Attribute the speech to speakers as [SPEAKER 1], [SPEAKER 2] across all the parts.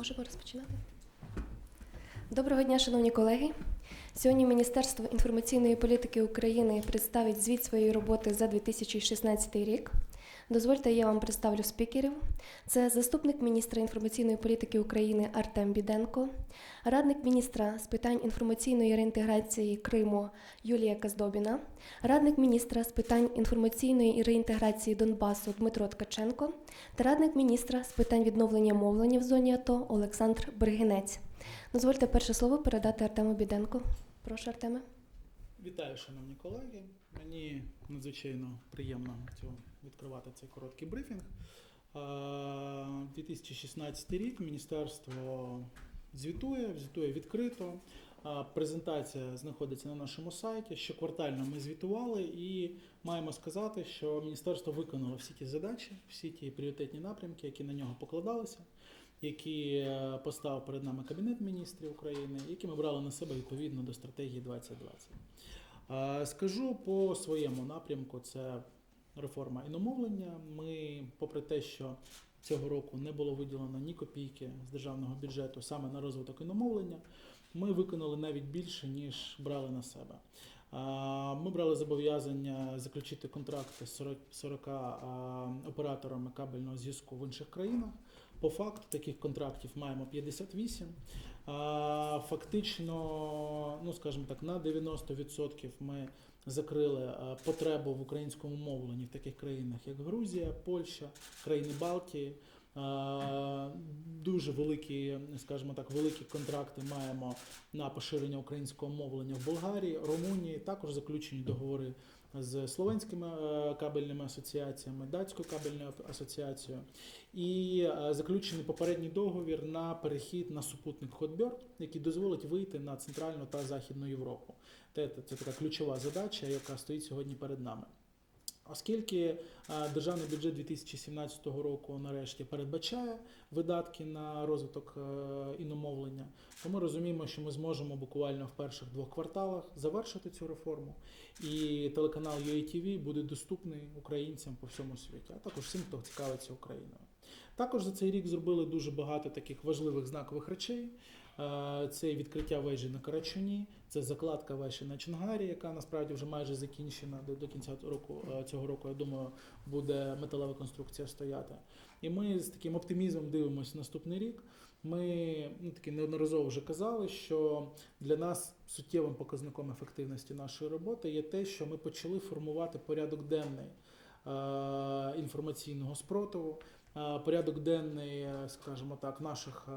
[SPEAKER 1] Можемо розпочинати. Доброго дня, шановні колеги. Сьогодні Міністерство інформаційної політики України представить звіт своєї роботи за 2016 рік. Дозвольте, я вам представлю спікерів. Це заступник міністра інформаційної політики України Артем Біденко, радник міністра з питань інформаційної реінтеграції Криму Юлія Каздобіна, радник міністра з питань інформаційної реінтеграції Донбасу Дмитро Ткаченко та радник міністра з питань відновлення мовлення в зоні АТО Олександр Бергінець. Дозвольте перше слово передати Артему Біденко. Прошу, Артеме.
[SPEAKER 2] Вітаю, шановні колеги. Мені надзвичайно приємно цього відкривати цей короткий брифінг. Е, 2016 рік міністерство звітує, звітує відкрито. Презентація знаходиться на нашому сайті. Щоквартально ми звітували і маємо сказати, що міністерство виконало всі ті задачі, всі ті пріоритетні напрямки, які на нього покладалися, які е, поставив перед нами Кабінет міністрів України, які ми брали на себе відповідно до стратегії 2020. Е, Скажу по своєму напрямку, це реформа іномовлення. Ми, попри те, що цього року не було виділено ні копійки з державного бюджету саме на розвиток іномовлення, ми виконали навіть більше, ніж брали на себе. Ми брали зобов'язання заключити контракти з 40, 40 е, операторами кабельного зв'язку в інших країнах. По факту таких контрактів маємо 58. А, Фактично, ну скажімо так, на 90% ми закрили потребу в українському мовленні в таких країнах, як Грузія, Польща, країни Балтії. Дуже великі, скажімо так, великі контракти маємо на поширення українського мовлення в Болгарії, Румунії. Також заключені договори з словенськими е, кабельними асоціаціями, датською кабельною асоціацією. І е, заключений попередній договір на перехід на супутник Hotbird, який дозволить вийти на центральну та західну Європу. Це, це така ключова задача, яка стоїть сьогодні перед нами. Оскільки е, державний бюджет 2017 року нарешті передбачає видатки на розвиток е, іномовлення, то ми розуміємо, що ми зможемо буквально в перших двох кварталах завершити цю реформу, і телеканал UATV буде доступний українцям по всьому світі, а також всім, хто цікавиться Україною. Також за цей рік зробили дуже багато таких важливих знакових речей. Е, Це відкриття вежі на Карачуні, це закладка вежі на Чонгарі, яка насправді вже майже закінчена до, до кінця року е, цього року. Я думаю, буде металева конструкція стояти. І ми з таким оптимізмом дивимося наступний рік. Ми ну, таки неодноразово вже казали, що для нас суттєвим показником ефективності нашої роботи є те, що ми почали формувати порядок денний е, інформаційного спротиву. е, Порядок денний, е, скажімо так, наших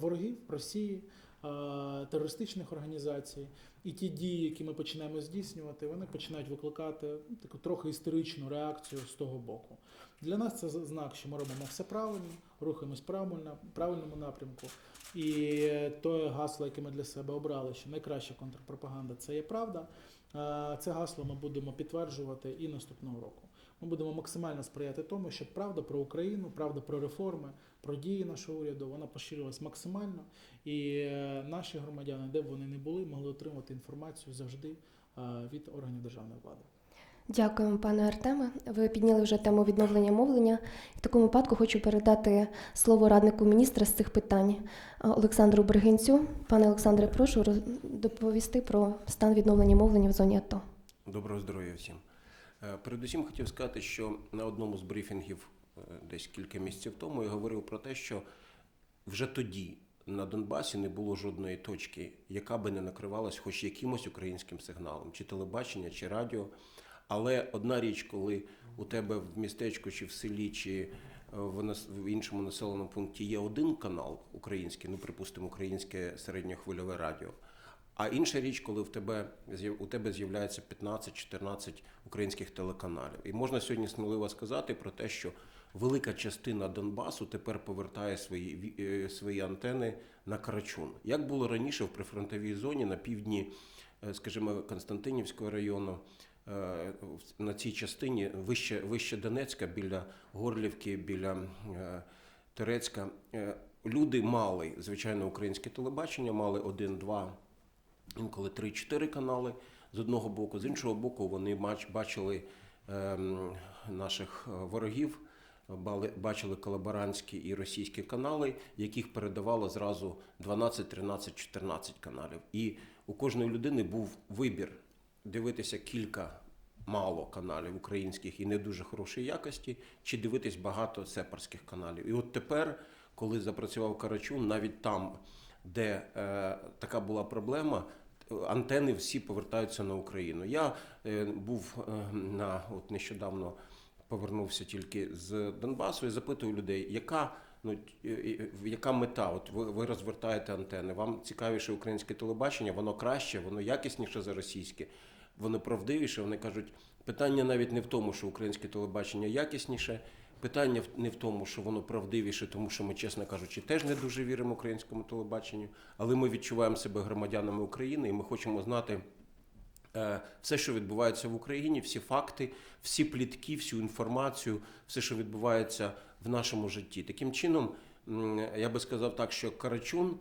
[SPEAKER 2] ворогів Росії, терористичних організацій, і ті дії, які ми починаємо здійснювати, вони починають викликати ну, таку трохи історичну реакцію з того боку. Для нас це знак, що ми робимо все правильно, рухаємось правильно, правильному напрямку. І те гасло, яке ми для себе обрали, що найкраща контрпропаганда це є правда. е, Це гасло ми будемо підтверджувати і наступного року. Ми будемо максимально сприяти тому, щоб правда про Україну, правда про реформи, про дії нашого уряду, вона поширювалась максимально, і е, наші громадяни, де б вони не були, могли отримати інформацію завжди е, від органів державної влади.
[SPEAKER 1] Дякуємо, пане Артеме. Ви підняли вже тему відновлення мовлення. В такому випадку хочу передати слово раднику міністра з цих питань Олександру Бергинцю. Пане Олександре, прошу роз- доповісти про стан відновлення мовлення в зоні АТО.
[SPEAKER 3] Доброго здоров'я всім. Е, Передусім хотів сказати, що на одному з брифінгів е, десь кілька місяців тому я говорив про те, що вже тоді на Донбасі не було жодної точки, яка би не накривалась хоч якимось українським сигналом, чи телебачення, чи радіо. Але одна річ, коли у тебе в містечку чи в селі, чи е, в, в іншому населеному пункті є один канал український, ну припустимо, українське середньохвильове радіо. А інша річ, коли в тебе у тебе з'являється 15-14 українських телеканалів. І можна сьогодні сміливо сказати про те, що велика частина Донбасу тепер повертає свої, е, свої антени на Карачун. Як було раніше в прифронтовій зоні на півдні, е, скажімо, Константинівського району, е, на цій частині вище, вище Донецька, біля Горлівки, біля Терецька. Люди мали, звичайно, українське телебачення, мали один-два інколи 3-4 канали з одного боку, з іншого боку, вони бачили ем, наших е, ворогів бачили колаборантські і російські канали, яких передавало зразу 12, 13, 14 каналів. І у кожної людини був вибір дивитися кілька мало каналів українських і не дуже хорошої якості, чи дивитись багато сепарських каналів. І от тепер, коли запрацював Карачун, навіть там, де е, така була проблема, антени всі повертаються на Україну. Я е, був е, на от нещодавно повернувся тільки з Донбасу і запитую людей, яка. Ну, е, е, яка мета? От ви, ви розвертаєте антени. Вам цікавіше українське телебачення, воно краще, воно якісніше за російське, воно правдивіше. Вони кажуть, питання навіть не в тому, що українське телебачення якісніше. Питання не в тому, що воно правдивіше, тому що ми, чесно кажучи, теж не дуже віримо українському телебаченню, але ми відчуваємо себе громадянами України і ми хочемо знати е, все, що відбувається в Україні, всі факти, всі плітки, всю інформацію, все, що відбувається в нашому житті. Таким чином, я би сказав так, що Карачун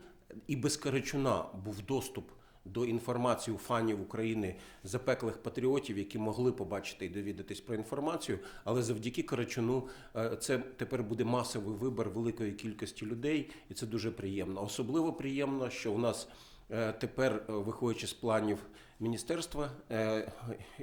[SPEAKER 3] і без Карачуна був доступ до інформації у фанів України запеклих патріотів, які могли побачити і довідатись про інформацію. Але завдяки Карачуну е, це тепер буде масовий вибір великої кількості людей, і це дуже приємно. Особливо приємно, що у нас е, тепер, е, виходячи з планів міністерства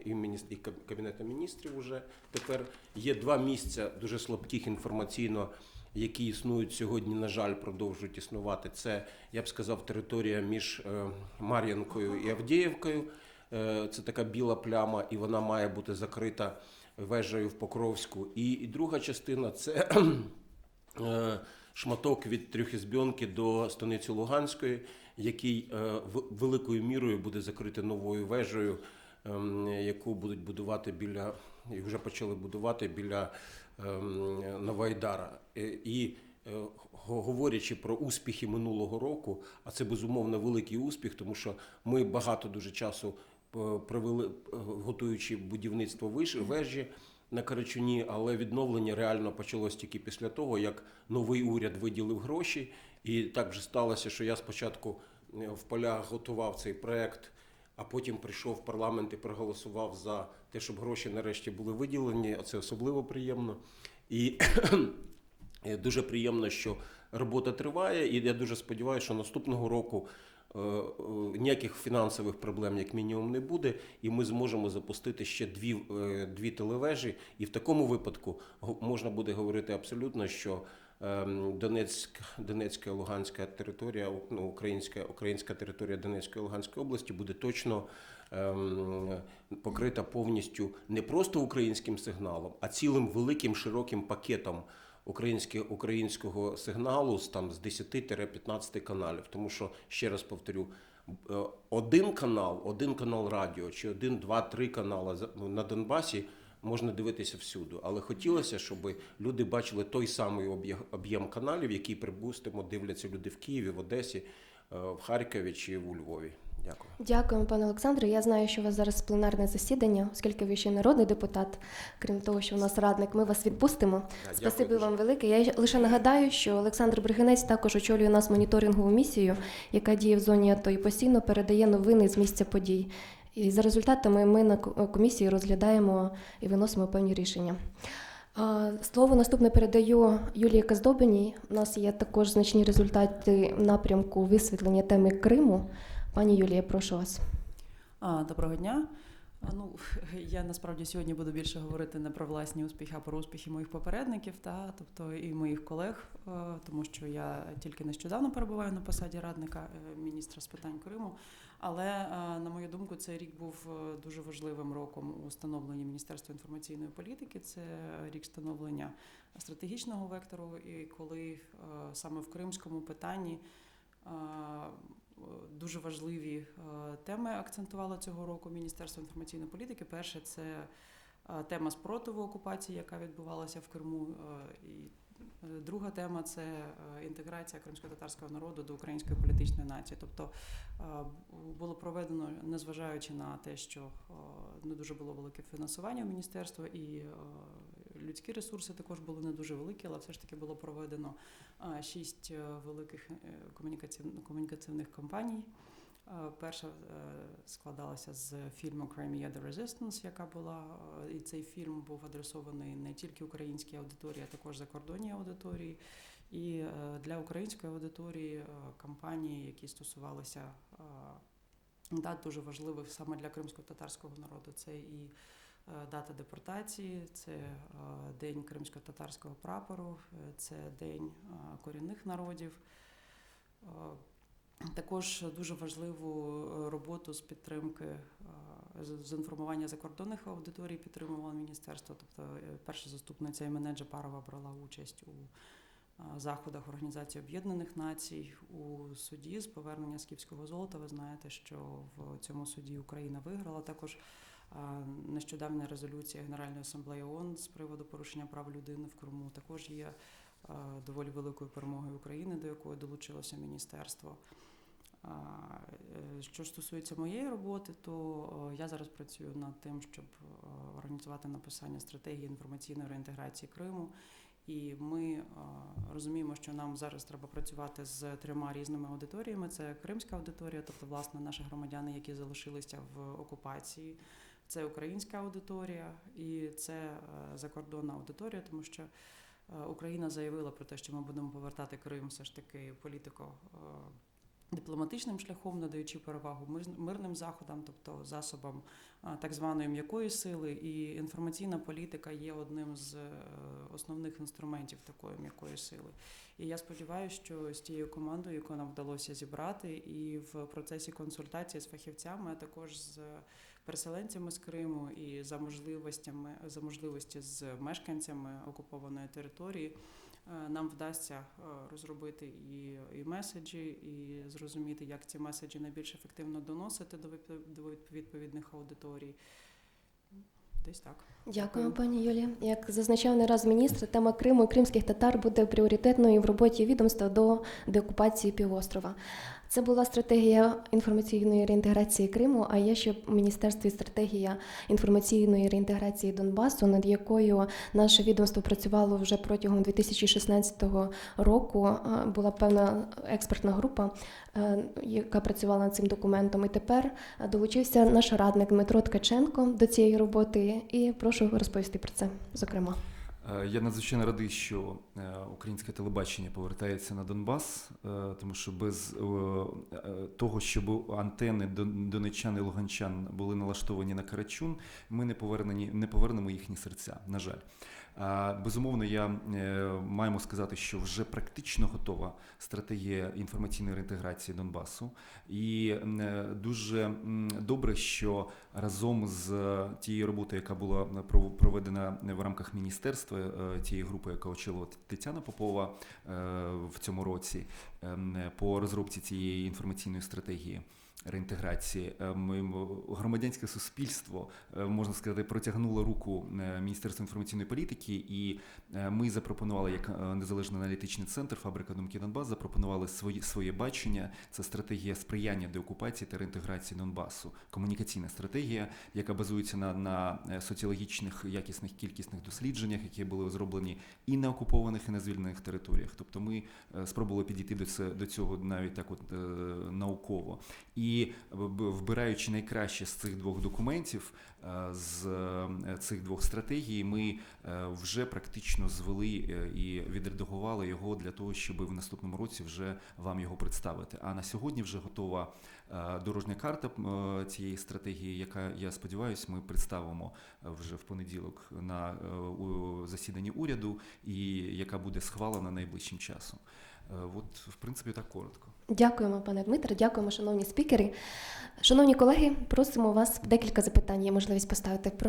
[SPEAKER 3] і і Каб- кабінету міністрів, уже тепер є два місця дуже слабких інформаційно. Які існують сьогодні, на жаль, продовжують існувати. Це я б сказав, територія між е, Мар'янкою і Авдіївкою. Е, Це така біла пляма, і вона має бути закрита вежею в Покровську. І, і друга частина це е, шматок від Трьохізбьонки до станиці Луганської, який великою мірою буде закритий новою вежею, ем, яку будуть будувати біля і вже почали будувати біля ем, Новоайдара. Е, І е, говорячи про успіхи минулого року, а це безумовно великий успіх, тому що ми багато дуже часу е, провели, готуючи будівництво вежі на Карачуні, але відновлення реально почалось тільки після того, як новий уряд виділив гроші. І так вже сталося, що я спочатку в полях готував цей проект, а потім прийшов в парламент і проголосував за те, щоб гроші нарешті були виділені. Це особливо приємно. І Е, Дуже приємно, що робота триває, і я дуже сподіваюся, що наступного року е, е, ніяких фінансових проблем, як мінімум, не буде, і ми зможемо запустити ще дві, дві телевежі. І в такому випадку можна буде говорити абсолютно, що Донецьк, Донецька Луганська територія, ну, українська, українська територія Донецької Луганської області буде точно ем, покрита повністю не просто українським сигналом, а цілим великим широким пакетом українського сигналу з там з 10-15 каналів. Тому що ще раз повторю. е, Один канал, один канал радіо чи один, два, три канали ну, на Донбасі можна дивитися всюди. Але хотілося, щоб люди бачили той самий об'є- об'єм каналів, який, припустимо, дивляться люди в Києві, в Одесі, е, в Харкові чи в у Львові. Дякую.
[SPEAKER 1] Дякуємо, пане Олександре. Я знаю, що у вас зараз пленарне засідання, оскільки ви ще народний депутат, крім того, що у нас радник, ми вас відпустимо.
[SPEAKER 3] Да,
[SPEAKER 1] Спасибі
[SPEAKER 3] дякую
[SPEAKER 1] вам велике. Я лише нагадаю, що Олександр Бригинець також очолює у нас моніторингову місію, яка діє в зоні АТО і постійно передає новини з місця подій. І за результатами ми на комісії розглядаємо і виносимо певні рішення. Слово наступне передаю Юлії Каздобиній. У нас є також значні результати в напрямку висвітлення теми Криму. Пані Юлія, прошу вас.
[SPEAKER 4] Доброго дня. Ну, я насправді сьогодні буду більше говорити не про власні успіхи, а про успіхи моїх попередників, та, тобто і моїх колег, тому що я тільки нещодавно перебуваю на посаді радника е, міністра з питань Криму. Але, е, на мою думку, цей рік був е, дуже важливим роком у становленні Міністерства інформаційної політики. Це рік становлення стратегічного вектору, і коли е, саме в кримському питанні. Дуже важливі теми акцентувало цього року Міністерство інформаційної політики. Перше це тема спротиву окупації, яка відбувалася в Криму. І друга тема це е, інтеграція кримсько-татарського народу до української політичної нації. Тобто е, було проведено, незважаючи на те, що е, не дуже було велике фінансування міністерства, і е, людські ресурси також були не дуже великі, але все ж таки було проведено е, шість е, великих е, комунікаційн- комунікаційних кампаній. Е, Перша е, складалася з фільму Crimea The Resistance, яка була, е, і цей фільм був адресований не тільки українській аудиторії, а також закордонній аудиторії. І для української аудиторії кампанії, які стосувалися дат дуже важливих саме для кримсько-татарського народу, це і дата депортації, це день кримсько-татарського прапору, це день корінних народів. Також дуже важливу е, роботу з підтримки е, з- інформування закордонних аудиторій підтримувало міністерство. Тобто, е, перша заступниця Імене Джапарова брала участь у заходах Організації Об'єднаних Націй у суді з повернення скіфського золота. Ви знаєте, що в цьому суді Україна виграла. Також нещодавня резолюція Генеральної асамблеї ООН з приводу порушення прав людини в Криму також є доволі великою перемогою України, до якої долучилося міністерство. Е, Що стосується моєї роботи, то е, я зараз працюю над тим, щоб е, організувати написання стратегії інформаційної реінтеграції Криму. І ми розуміємо, що нам зараз треба працювати з трьома різними аудиторіями. Це кримська аудиторія, тобто власне наші громадяни, які залишилися в окупації. Це українська аудиторія і це закордонна аудиторія, тому що Україна заявила про те, що ми будемо повертати Крим все ж таки політико дипломатичним шляхом, надаючи перевагу мир- мирним заходам, тобто засобам так званої м'якої сили. І інформаційна політика є одним з е, основних інструментів такої м'якої сили. І я сподіваюся, що з тією командою, яку нам вдалося зібрати, і в процесі консультації з фахівцями, а також з переселенцями з Криму і за можливостями за можливості з мешканцями окупованої території. Е, Нам вдасться е, розробити і, і меседжі, і зрозуміти, як ці меседжі найбільш ефективно доносити до відповідних аудиторій. Десь так.
[SPEAKER 1] Дякую, пані Юлія. Як зазначав не раз міністр, тема Криму і кримських татар буде пріоритетною в роботі відомства до деокупації півострова. Це була стратегія інформаційної реінтеграції Криму. А є ще в міністерстві стратегія інформаційної реінтеграції Донбасу, над якою наше відомство працювало вже протягом 2016 року. Е, Була певна експертна група, е, яка працювала над цим документом. І тепер е, долучився наш радник Дмитро Ткаченко до цієї роботи. І прошу розповісти про це, зокрема.
[SPEAKER 5] Е, Я надзвичайно радий, що е, українське телебачення повертається на Донбас, е, тому що без того, щоб антени донечан і луганчан були налаштовані на Карачун, ми не повернені, не повернемо їхні серця. На жаль. Безумовно, я е, маємо сказати, що вже практично готова стратегія інформаційної реінтеграції Донбасу, і е, дуже добре, що разом з тією роботою, яка була пров- проведена в рамках міністерства, е, тієї групи, яка очолила Тетяна Попова е, в цьому році, ем, по розробці цієї інформаційної стратегії. Реінтеграції Е, громадянське суспільство е, можна сказати протягнуло руку е, Міністерству інформаційної політики, і ми запропонували як незалежний аналітичний центр фабрика думки Донбас. Запропонували свої своє бачення. Це стратегія сприяння деокупації та реінтеграції Донбасу, комунікаційна стратегія, яка базується на, на соціологічних якісних кількісних дослідженнях, які були зроблені і на окупованих, і на звільнених територіях. Тобто, ми спробували підійти до це до цього навіть так, от науково. І в- вбираючи найкраще з цих двох документів, е, з е, цих двох стратегій, ми е, вже практично звели і відредагували його для того, щоб в наступному році вже вам його представити. А на сьогодні вже готова дорожня карта цієї стратегії, яка я сподіваюся, ми представимо вже в понеділок на засіданні уряду, і яка буде схвалена найближчим часом. Е, От, в принципі, так коротко.
[SPEAKER 1] Дякуємо, пане Дмитре, дякуємо, шановні спікери. Шановні колеги, просимо вас декілька запитань. Є можливість поставити.